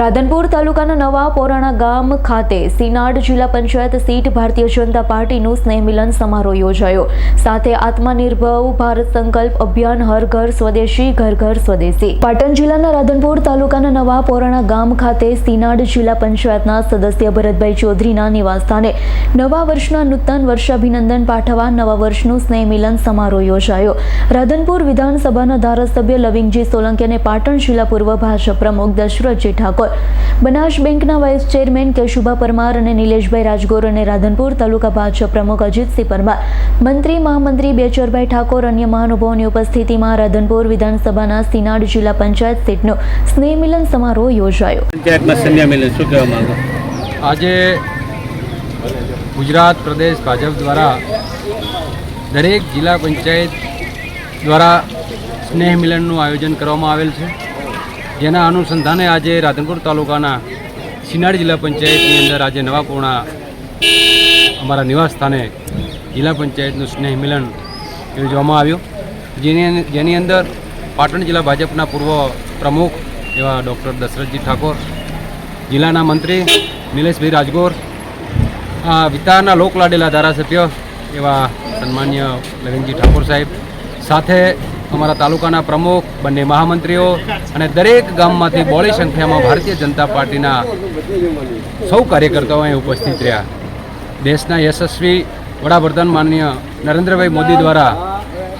રાધનપુર તાલુકાના નવા પોરાણા ગામ ખાતે સિનાડ જિલ્લા પંચાયત સીટ ભારતીય જનતા પાર્ટીનું સ્નેહ મિલન સમારોહ યોજાયો. સાથે આત્મનિર્ભર ભારત સંકલ્પ અભિયાન હર ઘર સ્વદેશી, ઘર ઘર સ્વદેશી. પાટણ જિલ્લાના રાધનપુર તાલુકાના નવા પોરાણા ગામ ખાતે સિનાડ જિલ્લા પંચાયતના સદસ્ય ભરતભાઈ ચૌધરીના નિવાસસ્થાને નવા વર્ષના નૂતન વર્ષાભિનંદન પાઠવા નવા વર્ષનું સ્નેહ મિલન સમારોહ યોજાયો. રાધનપુર વિધાનસભાના ધારાસભ્ય લવિંગજી સોલંકી અને પાટણ જિલ્લા પૂર્વ ભાજપ પ્રમુખ દશરથજી ઠાકોર બનાસ બેંકના વાઇસ ચેરમેન કેશુભા પરમાર અને નિલેશભાઈ રાજગોર અને રાધનપુર તાલુકા ભાજપ પ્રમુખ અજીતસિંહ પરમાર. મંત્રી મહામંત્રી બેચરભાઈ ઠાકોર અન્ય મહાનુભાવોની ઉપસ્થિતિમાં રાધનપુર વિધાનસભાના સિનાડ જિલ્લા પંચાયત સીટનો સ્નેહ મિલન સમારોહ યોજાયો આજે ગુજરાત પ્રદેશ ભાજપ દ્વારા દરેક જિલ્લા પંચાયત દ્વારા સ્નેહ મિલનનું આયોજન કરવામાં આવેલ છે. જેના અનુસંધાને આજે રાધનપુર તાલુકાના સિનાડ જિલ્લા પંચાયતની અંદર આજે નવાપૂર્ણા અમારા નિવાસ સ્થાને જિલ્લા પંચાયતનું સ્નેહ મિલન યોજવામાં આવ્યું. જેની જેની અંદર પાટણ જિલ્લા ભાજપના પૂર્વ પ્રમુખ એવા ડૉક્ટર દશરથજી ઠાકોર, જિલ્લાના મંત્રી નિલેશભાઈ રાજગોર, આ વિસ્તારના લોકલાડેલા ધારાસભ્ય એવા સન્માન્ય લગનજી ઠાકોર સાહેબ, સાથે અમારા તાલુકાના પ્રમુખ બંને મહામંત્રીઓ અને દરેક ગામમાંથી બોળી સંખ્યામાં ભારતીય જનતા પાર્ટીના સૌ કાર્યકર્તાઓ અહીં ઉપસ્થિત રહ્યા. દેશના યશસ્વી વડાપ્રધાન માનનીય નરેન્દ્રભાઈ મોદી દ્વારા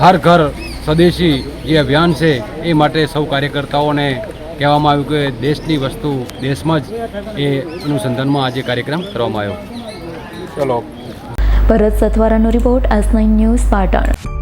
હર ઘર સ્વદેશી જે અભિયાન છે એ માટે સૌ કાર્યકર્તાઓને કહેવામાં આવ્યું કે દેશની વસ્તુ દેશમાં જ એ અનુસંધાનમાં આજે કાર્યક્રમ કરવામાં આવ્યો. ચલો. Bharat સથવારાનો report S nine news Patan.